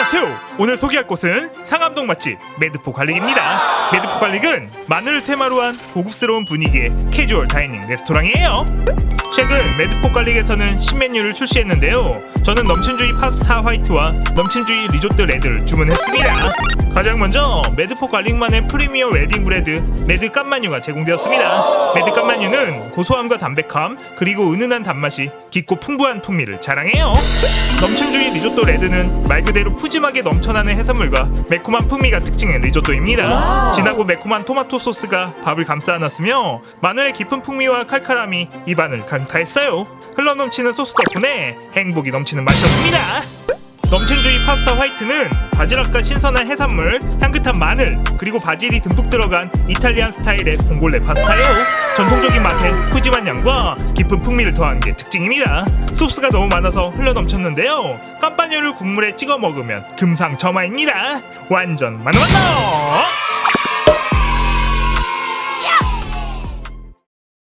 안녕하세요. 오늘 소개할 곳은 상암동 맛집 매드포 갈릭입니다. 매드포 갈릭은 마늘을 테마로 한 고급스러운 분위기의 캐주얼 다이닝 레스토랑이에요. 최근 매드포 갈릭에서는 신메뉴를 출시했는데요. 저는 넘침주의 파스타 화이트와 넘침주의 리조트 레드를 주문했습니다. 가장 먼저 매드포 갈릭만의 프리미엄 웰빙 브레드 매드 깐마뉴가 제공되었습니다. 매드 깐마뉴는 고소함과 담백함 그리고 은은한 단맛이 깊고 풍부한 풍미를 자랑해요. 넘침주의 리조또 레드는 말 그대로 푸짐 하게 넘쳐나는 해산물과 매콤한 풍미가 특징의 리조또입니다. 진하고 매콤한 토마토 소스가 밥을 감싸 안았으며 마늘의 깊은 풍미와 칼칼함이 입안을 강타했어요. 흘러넘치는 소스 덕분에 행복이 넘치는 맛이었습니다. 넘침주의 파스타 화이트는 바지락과 신선한 해산물, 향긋한 마늘, 그리고 바질이 듬뿍 들어간 이탈리안 스타일의 봉골레 파스타예요. 전통적인 맛에 푸짐한 깊은 풍미를 더한 게 특징입니다. 소스가 너무 많아서 흘러 넘쳤는데요. 깜빠뉴를 국물에 찍어 먹으면 금상첨화입니다. 완전 만화만나!